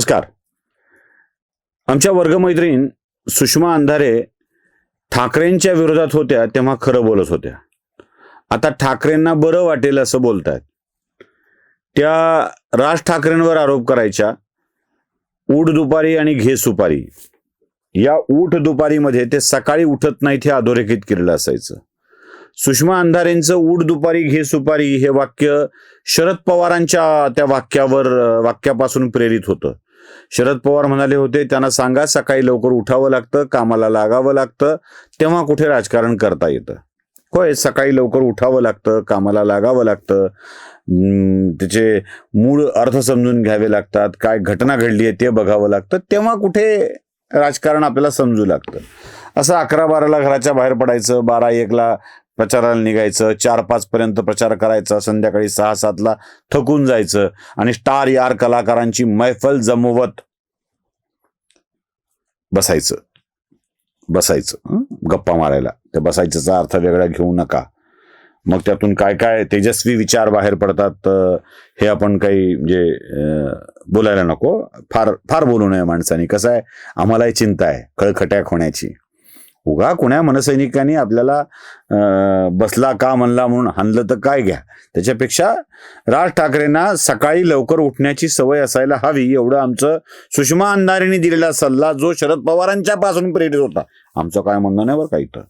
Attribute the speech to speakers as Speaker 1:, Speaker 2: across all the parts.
Speaker 1: नमस्कार. आमच्या वर्गमैत्रीण सुषमा अंधारे ठाकरेंच्या विरोधात होत्या तेव्हा खरं बोलत होत्या. आता ठाकरेंना बरं वाटेल असं बोलतायत. त्या राज ठाकरेंवर आरोप करायच्या ऊट दुपारी आणि घे सुपारी. या ऊठ दुपारीमध्ये ते सकाळी उठत नाहीत हे अधोरेखित केलेलं असायचं. सुषमा अंधारेंचं ऊट दुपारी घे सुपारी हे वाक्य शरद पवारांच्या त्या वाक्यावर वाक्यापासून प्रेरित होतं. शरद पवार म्हणाले होते त्यांना सांगा सकाळी लवकर उठावं लागतं कामाला लागावं लागतं तेव्हा कुठे राजकारण करता येतं? होय सकाळी लवकर उठावं लागतं कामाला लागावं लागतं. अं, त्याचे मूळ अर्थ समजून घ्यावे लागतात काय घटना घडली आहे ते बघावं लागतं तेव्हा कुठे राजकारण आपल्याला समजू लागतं. असं अकरा बाराला घराच्या बाहेर पडायचं बारा एकला प्रचाराला निघायचं चार पाच पर्यंत प्रचार करायचा संध्याकाळी सहा सातला थकून जायचं आणि स्टार यार कलाकारांची मैफल जमवत बसायचं. बसायचं गप्पा मारायला. त्या बसायच्याचा अर्थ वेगळा घेऊ नका. मग त्यातून काय काय तेजस्वी विचार बाहेर पडतात हे आपण काही म्हणजे बोलायला नको. फार फार बोलू नये माणसाने. कसं आहे? आम्हालाही चिंता आहे खळखट्याक होण्याची उगा कुण्या मनसैनिकांनी आपल्याला बसला का म्हणला म्हणून हाणलं तर काय घ्या? त्याच्यापेक्षा राज ठाकरेंना सकाळी लवकर उठण्याची सवय असायला हवी एवढं आमचं सुषमा अंधारेंनी दिलेला सल्ला जो शरद पवारांच्या पासून प्रेरित होता. आमचं काय म्हणणं नाही बरं काही तर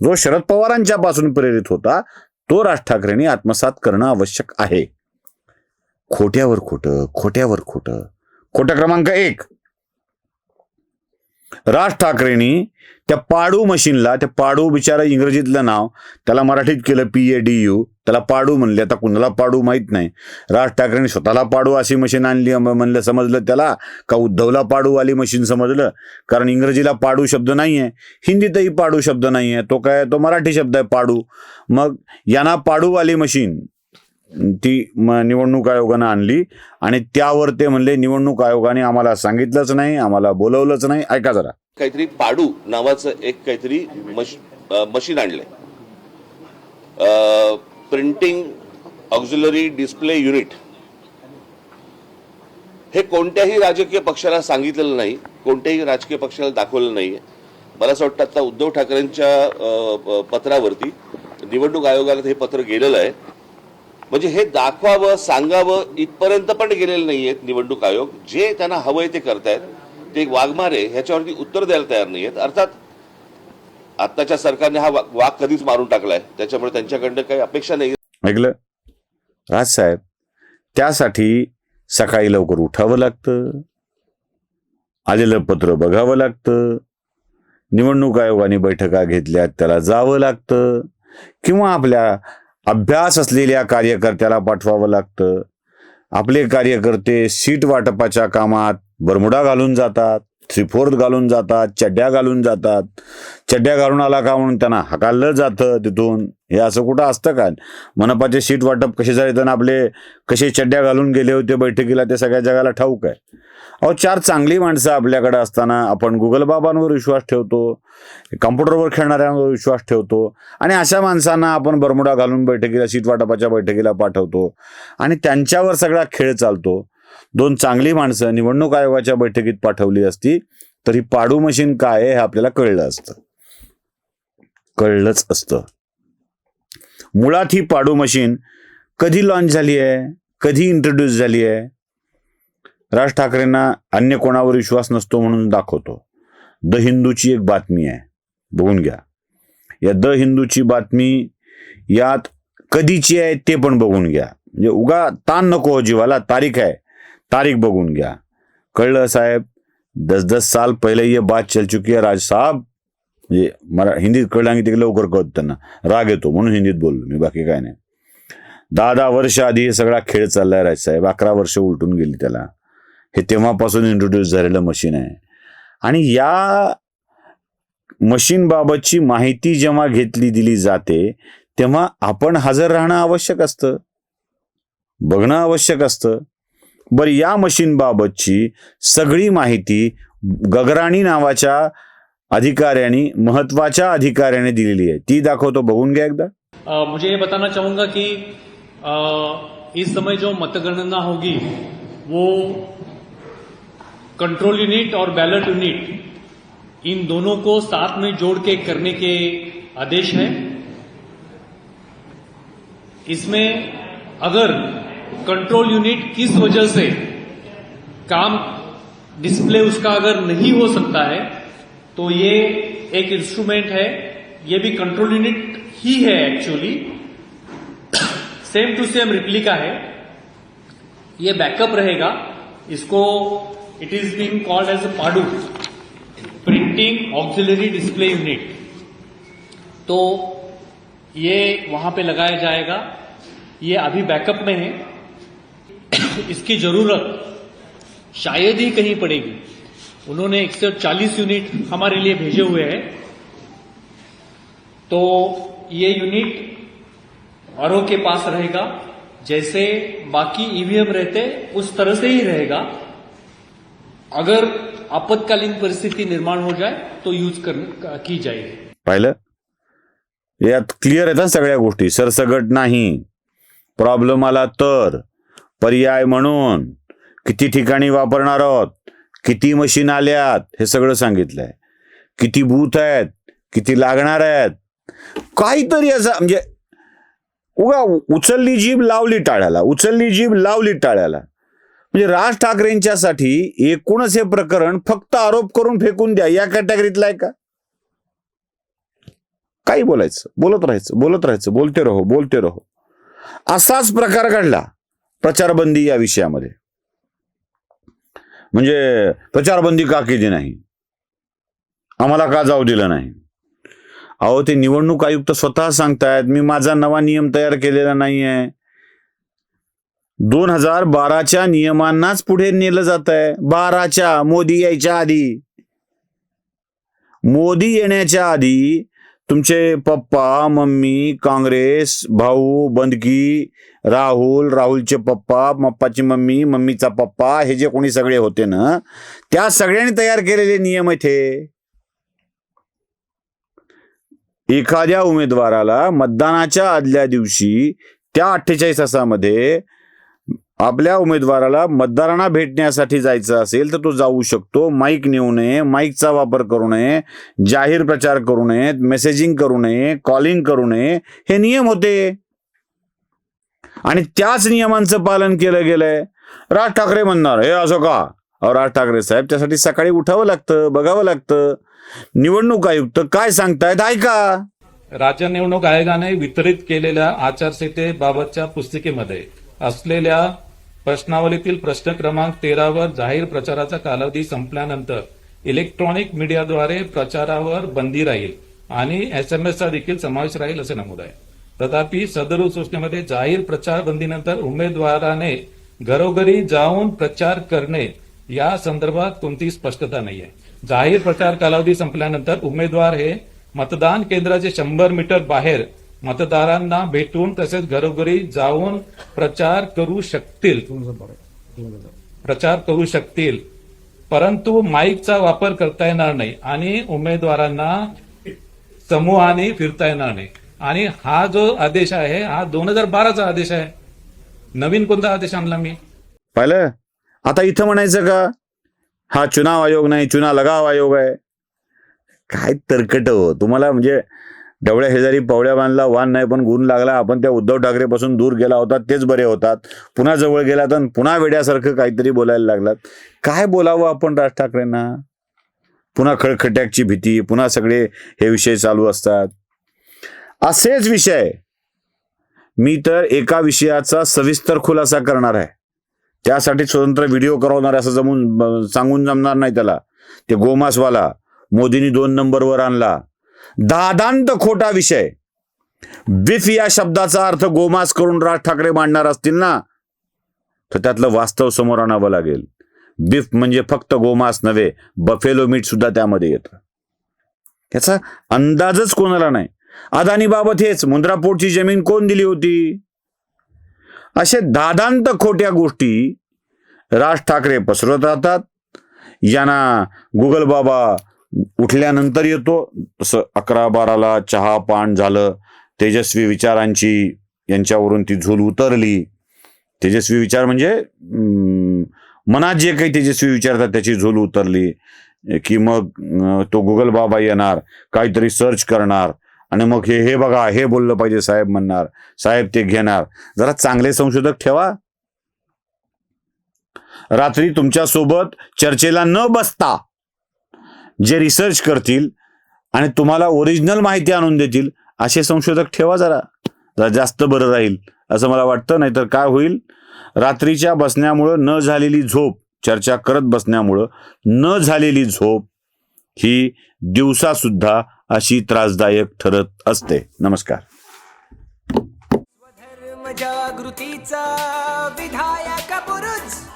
Speaker 1: जो शरद पवारांच्या पासून प्रेरित होता तो राज ठाकरेंनी आत्मसात करणं आवश्यक आहे. खोट्यावर खोटं खोट्यावर खोटं. खोटं क्रमांक एक. राज ठाकरेंनी त्या पाडू मशीनला त्या पाडू बिचारा इंग्रजीतलं नाव त्याला मराठीत केलं पी ए डी यू त्याला पाडू म्हणले. आता कुणाला पाडू माहीत नाही. राज ठाकरेंनी स्वतःला पाडू अशी मशीन आणली म्हणलं समजलं त्याला? का उद्धवला पाडू आली मशीन समजलं? कारण इंग्रजीला पाडू शब्द नाही आहे हिंदीतही पाडू शब्द नाही आहे तो काय तो मराठी शब्द आहे पाडू. मग यांना पाडू आली मशीन ती म- निवडणूक आयोगानं आणली आणि त्यावर ते म्हणले निवडणूक आयोगाने आम्हाला सांगितलंच नाही आम्हाला बोलवलंच नाही. ऐका जरा.
Speaker 2: काहीतरी पाडू नावाचं एक काहीतरी मशीन आणलंय. Printing auxiliary display unit. हे कोणत्याही राजकीय पक्षाला सांगितलेलं नाही कोणत्याही राजकीय पक्षाला दाखवलं नाहीये. मला असं वाटतं आता उद्धव ठाकरेंच्या पत्रावरती निवडणूक आयोगाला हे पत्र गेलेलं आहे. म्हणजे हे दाखवावं सांगावं इथपर्यंत पण गेलेले नाहीयेत निवडणूक आयोग. जे त्यांना हवंय ते करतायत. ते वाघमारे ह्याच्यावरती उत्तर द्यायला तयार नाहीयेत. अर्थात आत्ताच्या सरकारने हा वाघ कधीच मारून टाकलाय. त्याच्यामुळे त्यांच्याकडनं काही अपेक्षा नाही.
Speaker 1: ऐकलं? राजसाहेब त्यासाठी सकाळी लवकर उठावं लागतं. आलेलं पत्र बघावं लागतं. निवडणूक आयोगाने बैठका घेतल्यात त्याला जावं लागतं. किंवा आपल्या अभ्यास असलेल्या कार्यकर्त्याला पाठवावं लागतं. आपले कार्यकर्ते सीट वाटपाच्या कामात बरमुडा घालून जातात थ्रीफोर्थ घालून जातात चड्ड्या घालून जातात. चड्ड्या घालून आला का म्हणून त्यांना हकाललं जातं तिथून. हे असं कुठं असतं का? मनपाचे सीट वाटप कसे झाले? तर आपले कसे चड्ड्या घालून गेले होते बैठकीला ते सगळ्या जगाला ठाऊक आहे. अहो चार चांगली माणसं आपल्याकडे असताना आपण गुगल बाबांवर विश्वास ठेवतो कम्प्युटरवर खेळणाऱ्यांवर विश्वास ठेवतो आणि अशा माणसांना आपण बरमुडा घालून बैठकीला शीत वाटपाच्या बैठकीला पाठवतो आणि त्यांच्यावर सगळा खेळ चालतो. दोन चांगली माणसं निवडणूक आयोगाच्या बैठकीत पाठवली असती तरी पाडू मशीन काय आहे हे आपल्याला कळलं असतं. कळलंच असतं. मुळात ही पाडू मशीन कधी लॉन्च झाली आहे? कधी इंट्रोड्यूस झाली आहे? राज ठाकरेंना अन्य कोणावर विश्वास नसतो म्हणून दाखवतो. द हिंदूची एक बातमी आहे. बघून घ्या. या द हिंदूची बातमी यात कधीची आहे ते पण बघून घ्या. म्हणजे उगा ताण नको हो जीवाला तारीख आहे. तारीख बघून घ्या. कळलं साहेब? दस दस साल पहिले ये बात चल चुकी है राज साहब. म्हणजे मला हिंदीत कळलं आणि ते लवकर कळत त्यांना. राग येतो म्हणून हिंदीत बोललो मी बाकी काय नाही. दहा दहा वर्ष आधी हे सगळा खेळ चाललाय राजसाहेब अकरा वर्ष उलटून गेली त्याला. हे तेव्हापासून इंट्रोड्यूस झालेलं मशीन आहे. आणि या मशीनबाबतची माहिती जेव्हा घेतली दिली जाते तेव्हा आपण हजर राहणं आवश्यक असतं. बघणं आवश्यक असतं. बरं या मशीनबाबतची सगळी माहिती गगराणी नावाच्या अधिकाऱ्यांनी महत्त्वाच्या अधिकाऱ्याने दिलेली आहे. ती दाखवतो बघून घ्या एकदा.
Speaker 3: मुझे ये बताना चाहूंगा की इस समय जो मतगणना होगी वो कंट्रोल यूनिट और बैलेट यूनिट इन दोनों को साथ में जोड़ के करने के आदेश है। इसमें अगर कंट्रोल यूनिट किस वजह से काम डिस्प्ले उसका अगर नहीं हो सकता है तो ये एक इंस्ट्रूमेंट है। ये भी कंट्रोल यूनिट ही है actually same to same replica है। ये बैकअप रहेगा। इसको it is been called as a PADU printing auxiliary display unit तो ये वहाँ पे लगाया जाएगा। ये अभी बैकअप में है। इसकी ज़रूरत शायद ही कहीं पड़ेगी। उन्होंने 140 यूनिट हमारे लिए भेजे हुए हैं। तो ये यूनिट औरों के पास रहेगा। जैसे बाकी ईवीएम रहते, उस तरह से ही रहेगा। अगर आपत्कालीन परिस्थिति निर्माण हो जाए तो यूज कर, की जाएगी।
Speaker 1: पाहिलं? यात क्लिअर आहेत ना सगळ्या गोष्टी. सरसगट नाही. प्रॉब्लेम आला तर. पर्याय म्हणून. किती ठिकाणी वापरणार आहोत? किती मशीन आल्यात? हे सगळं सांगितलंय. किती बूथ आहेत? किती लागणार आहेत? काहीतरी असं म्हणजे उगा उचलली जीभ लावली टाळ्याला. उचलली जीभ लावली टाळ्याला. म्हणजे राज ठाकरेंच्यासाठी एकूणच हे प्रकरण फक्त आरोप करून फेकून द्या या कॅटेगरीतलं आहे का? काही बोलायचं बोलत राहायचं बोलत राहायचं बोलते रहो बोलते रहो. असाच प्रकार घडला प्रचारबंदी या विषयामध्ये. म्हणजे प्रचारबंदी का केली नाही? आम्हाला का जाऊ दिलं नाही? अहो ते निवडणूक आयुक्त स्वतः सांगतायत मी माझा नवा नियम तयार केलेला नाहीये. दोन हजार बाराच्या नियमांनाच पुढे नेलं जात आहे बाराच्या मोदी यायच्या आधी. मोदी येण्याच्या आधी तुमचे पप्पा मम्मी काँग्रेस भाऊ बंदकी राहुल राहुलचे पप्पा पप्पाची मम्मी मम्मीचा पप्पा हे जे कोणी सगळे होते ना त्या सगळ्यांनी तयार केलेले नियम इथे एखाद्या उमेदवाराला मतदानाच्या आदल्या दिवशी त्या अठ्ठेचाळीस तासामध्ये आपल्या उमेदवाराला मतदारांना भेटण्यासाठी जायचं असेल तर तो जाऊ शकतो. माईक नेऊ नये माईकचा वापर करू नये जाहीर प्रचार करू नये मेसेजिंग करू नये कॉलिंग करू नये. हे नियम होते. आणि त्याच नियमांचं पालन केलं गेलंय. राज ठाकरे म्हणणार हे असं का? अहो राज ठाकरे साहेब त्यासाठी सकाळी उठावं लागतं बघावं लागतं. निवडणूक आयुक्त काय सांगतायत ऐका.
Speaker 4: राज्य निवडणूक आयोगाने वितरित केलेल्या आचारसंहितेबाबतच्या पुस्तिकेमध्ये असलेल्या प्रश्नावलीतील प्रश्न क्रमांक तेरावर जाहीर प्रचाराचा कालावधी संपल्यानंतर इलेक्ट्रॉनिक मीडियाद्वारे प्रचारावर बंदी राहील आणि एसएमएसचा देखील समावेश राहील असे नमूद आहे. तथापि सदर सूचनेमध्ये जाहीर प्रचार बंदीनंतर उमेदवाराने घरोघरी जाऊन प्रचार करणे या संदर्भात कोणती स्पष्टता नाहीये. जाहीर प्रचार कालावधी संपल्यानंतर उमेदवार हे मतदान केंद्राचे शंभर मीटर बाहेर मतदारांना भेटून तसेच घरोघरी जाऊन प्रचार करू शकतील. प्रचार करू शकतील. परंतु माईकचा वापर करता येणार नाही आणि उमेदवारांना समूहाने फिरता येणार नाही. आणि हा जो आदेश आहे हा दोन हजार बाराचा आदेश आहे. नवीन कोणता आदेश आणला मी?
Speaker 1: पाहिलं? आता इथं म्हणायचं का? हा चुनाव आयोग नाही चुना लगाव आयोग आहे. काय तरकट हो. तुम्हाला म्हणजे डवळ्या शेजारी पवळ्या बांधला वान नाही पण गुण लागला. आपण त्या उद्धव ठाकरेपासून दूर गेला होता तेच बरे होतात. पुन्हा जवळ गेला तर पुन्हा वेड्यासारखं काहीतरी बोलायला लागलात. काय बोलावं आपण राज ठाकरेंना? पुन्हा खळखट्याकची भीती पुन्हा सगळे हे विषय चालू असतात. असेच विषय. मी तर एका विषयाचा सविस्तर खुलासा करणार आहे. त्यासाठी स्वतंत्र व्हिडिओ करवणार असं जमून सांगून जमणार नाही त्याला. ते गोमासवाला मोदींनी दोन नंबरवर आणला. दादांत खोटा विषय. बिफ या शब्दाचा अर्थ गोमास करून राज ठाकरे मांडणार असतील ना? तर त्यातलं वास्तव समोर आणावं लागेल. बिफ म्हणजे फक्त गोमास नव्हे बफेलो मीठ सुद्धा त्यामध्ये येतं. याचा अंदाजच कोणाला नाही. अदानी बाबत हेच मुंद्रापोटची जमीन कोण दिली होती? असे दादांत खोट्या गोष्टी राज ठाकरे पसरत राहतात. यांना गुगल बाबा उठल्यानंतर येतो. तसं अकरा बाराला चहा पान झालं. तेजस्वी विचारांची यांच्यावरून ती झूल उतरली. तेजस्वी विचार म्हणजे अं, मनात जे काही तेजस्वी विचारतात त्याची झोल उतरली. की मग तो गुगल बाबा येणार काहीतरी सर्च करणार. आणि मग हे हे बघा हे बोललं पाहिजे साहेब म्हणणार. साहेब ते घेणार. जरा चांगले संशोधक ठेवा. रात्री तुमच्यासोबत चर्चेला न बसता जे रिसर्च करतील आणि तुम्हाला ओरिजिनल माहिती आणून देतील असे संशोधक ठेवा जरा. जरा जास्त बरं राहील असं मला वाटतं नाहीतर काय होईल? रात्रीच्या बसण्यामुळं न झालेली झोप चर्चा करत बसण्यामुळं न झालेली झोप ही दिवसासुद्धा अशी त्रासदायक ठरत असते. नमस्कार.
Speaker 5: जागृतीचा विधायक बुरुज